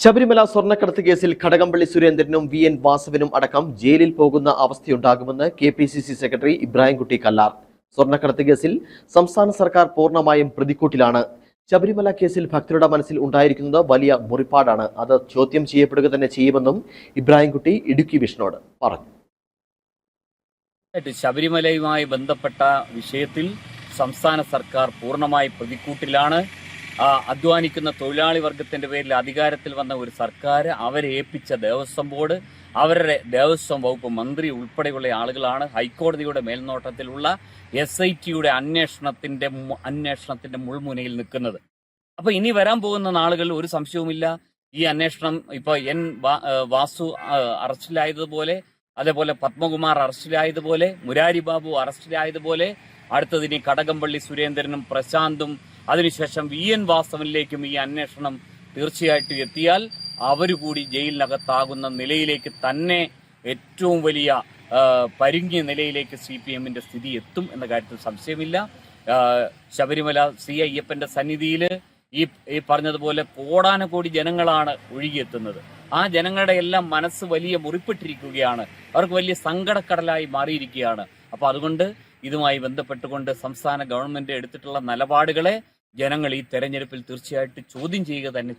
ശബരിമല സ്വർണക്കടത്ത് കേസിൽ കടകംപള്ളി സുരേന്ദ്രനും വി എൻ വാസവനും അടക്കം ജയിലിൽ പോകുന്ന അവസ്ഥയുണ്ടാകുമെന്ന് K P C C secretary Ibrahimkutty Kallar. സ്വർണക്കടത്ത് കേസിൽ സംസ്ഥാന സർക്കാർ പൂർണമായും പ്രതിക്കൂട്ടിലാണ്. ശബരിമല കേസിൽ ഭക്തരുടെ മനസ്സിൽ ഉണ്ടായിരിക്കുന്നത് വലിയ മുറിപ്പാടാണ്. അത് ചോദ്യം ചെയ്യപ്പെടുക തന്നെ ചെയ്യുമെന്നും ഇബ്രാഹിംകുട്ടി ഇടുക്കി വിഷ്ണോട് പറഞ്ഞു. ശബരിമലയുമായി ബന്ധപ്പെട്ട വിഷയത്തിൽ സംസ്ഥാന സർക്കാർ പൂർണമായി പ്രതിക്കൂട്ടിലാണ്. അധ്വാനിക്കുന്ന തൊഴിലാളി വർഗത്തിന്റെ പേരിൽ അധികാരത്തിൽ വന്ന ഒരു സർക്കാർ അവരെ ഏൽപ്പിച്ച ദേവസ്വം ബോർഡ് അവരുടെ ദേവസ്വം വകുപ്പ് മന്ത്രി ഉൾപ്പെടെയുള്ള ആളുകളാണ് ഹൈക്കോടതിയുടെ മേൽനോട്ടത്തിലുള്ള എസ് ഐ ടിയുടെ അന്വേഷണത്തിന്റെ അന്വേഷണത്തിന്റെ മുൾമുനയിൽ നിൽക്കുന്നത്. അപ്പൊ ഇനി വരാൻ പോകുന്ന നാളുകളിൽ ഒരു സംശയവുമില്ല. ഈ അന്വേഷണം ഇപ്പൊ എൻ വാസു അറസ്റ്റിലായതുപോലെ അതേപോലെ പത്മകുമാർ അറസ്റ്റിലായതുപോലെ മുരാരി ബാബു അറസ്റ്റിലായതുപോലെ അടുത്തതിനി കടകംപള്ളി സുരേന്ദ്രനും പ്രശാന്തും അതിനുശേഷം വി എൻ വാസവനിലേക്കും ഈ അന്വേഷണം തീർച്ചയായിട്ടും എത്തിയാൽ അവരുകൂടി കൂടി ജയിലിനകത്താകുന്ന നിലയിലേക്ക് തന്നെ ഏറ്റവും വലിയ പരുങ്ങിയ നിലയിലേക്ക് സി പി എമ്മിന്റെ സ്ഥിതി എത്തും എന്ന കാര്യത്തിൽ സംശയമില്ല. ശബരിമല സി അയ്യപ്പന്റെ സന്നിധിയിൽ ഈ ഈ പറഞ്ഞതുപോലെ കോടാനകോടി ജനങ്ങളാണ് ഒഴുകിയെത്തുന്നത്. ആ ജനങ്ങളുടെ എല്ലാം മനസ്സ് വലിയ മുറിപ്പെട്ടിരിക്കുകയാണ്. അവർക്ക് വലിയ സങ്കടക്കടലായി മാറിയിരിക്കുകയാണ്. അപ്പോൾ അതുകൊണ്ട് ഇതുമായി ബന്ധപ്പെട്ടുകൊണ്ട് സംസ്ഥാന ഗവൺമെന്റ് എടുത്തിട്ടുള്ള നിലപാടുകളെ ജനങ്ങൾ ഈ തെരഞ്ഞെടുപ്പിൽ തീർച്ചയായിട്ടും ചോദ്യം ചെയ്യുക തന്നെ